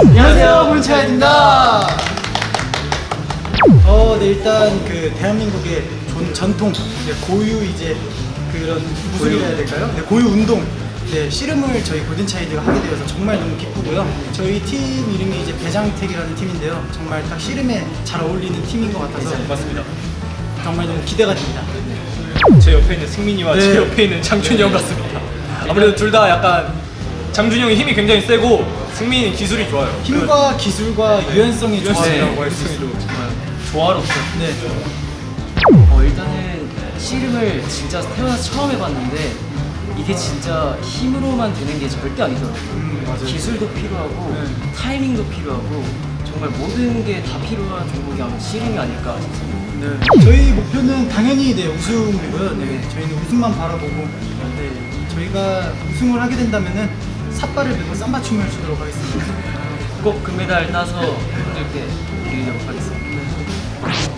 안녕하세요, 문차입니다. 어, 네 일단 그 대한민국의 존, 전통 네, 고유 이제 그런 무슨 일 해야 될까요? 네, 고유 운동. 네, 씨름을 저희 골든차이드가 하게 되어서 정말 너무 기쁘고요. 저희 팀 이름이 이제 배장택이라는 팀인데요. 정말 딱 씨름에 잘 어울리는 팀인 것 같아서 맞습니다. 정말 너무 기대가 됩니다. 제 옆에 있는 승민이와 네. 제 옆에 있는 장준이 형 같습니다. 아무래도 둘 다 약간 장준이 형이 힘이 굉장히 세고 승민이 기술이 좋아요. 힘과 기술과 유연성이 유연성이라고 좋아요. 할수 있는 정말 조화롭죠. 네. 어, 일단은 씨름을 진짜 태어나서 처음 해봤는데 이게 진짜 힘으로만 되는 게 절대 아니더라고요. 음, 맞아요. 기술도 필요하고 네. 타이밍도 필요하고 정말 모든 게 다 필요한 종목이 아마 씨름이 아닐까 싶습니다. 네. 저희 목표는 당연히 네, 우승이고요. 네, 저희는 우승만 바라보고 네, 저희가 우승을 하게 된다면은 삿발을 메고 쌈바 춤을 추도록 하겠습니다. 꼭 금메달 따서 팬분들께 드리도록 하겠습니다.